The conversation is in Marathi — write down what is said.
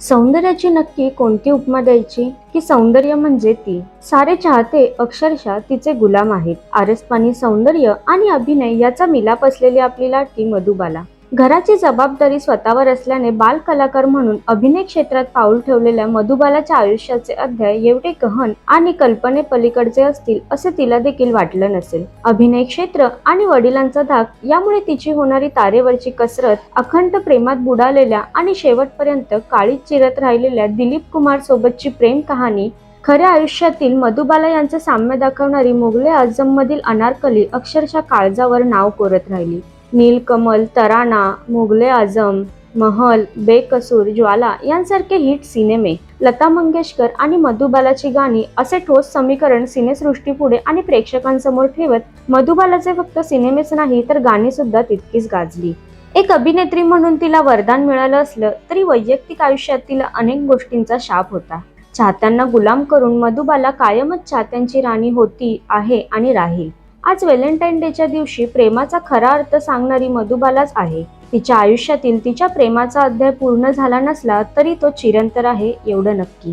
सौंदर्याची नक्की कोणती उपमा द्यायची? की सौंदर्य म्हणजे ती? सारे चाहते अक्षरशः तिचे गुलाम आहेत. आरसपाणी सौंदर्य आणि अभिनय याचा मिलाप असलेली आपली लाटकी मधुबाला. घराची जबाबदारी स्वतःवर असल्याने बाल कलाकार म्हणून अभिनय क्षेत्रात पाऊल ठेवलेल्या मधुबालाच्या आयुष्याचे अध्याय एवढे गहन आणि कल्पने पलीकडचे असतील असे तिला देखील वाटलं नसेल. अभिनय क्षेत्र आणि वडिलांचा धाक यामुळे तिची होणारी तारेवरची कसरत अखंड प्रेमात बुडालेल्या आणि शेवटपर्यंत काळीच चिरत राहिलेल्या दिलीप कुमार सोबतची प्रेम कहाणी खऱ्या आयुष्यातील मधुबाला यांचे साम्य दाखवणारी मुघले आझममधील अनारकली अक्षरशः काळजावर नाव कोरत राहिली. नीलकमल तराना मुघले आझम महल बेकसूर ज्वाला यांसारखे हिट सिनेमे लता मंगेशकर आणि मधुबालाची गाणी असे ठोस समीकरण सिनेसृष्टीपुढे आणि प्रेक्षकांसमोर ठेवत मधुबालाचे फक्त सिनेमेच नाही तर गाणी सुद्धा तितकीच गाजली. एक अभिनेत्री म्हणून तिला वरदान मिळालं असलं तरी वैयक्तिक आयुष्यात तिला अनेक गोष्टींचा शाप होता. चाहत्यांना गुलाम करून मधुबाला कायमच चाहत्यांची राणी होती आहे आणि राहील. आज व्हॅलेंटाईन डेच्या दिवशी प्रेमाचा खरा अर्थ सांगणारी मधुबालाच आहे. तिच्या आयुष्यातील तिच्या प्रेमाचा अध्याय पूर्ण झाला नसला तरी तो चिरंतर आहे एवढं नक्की.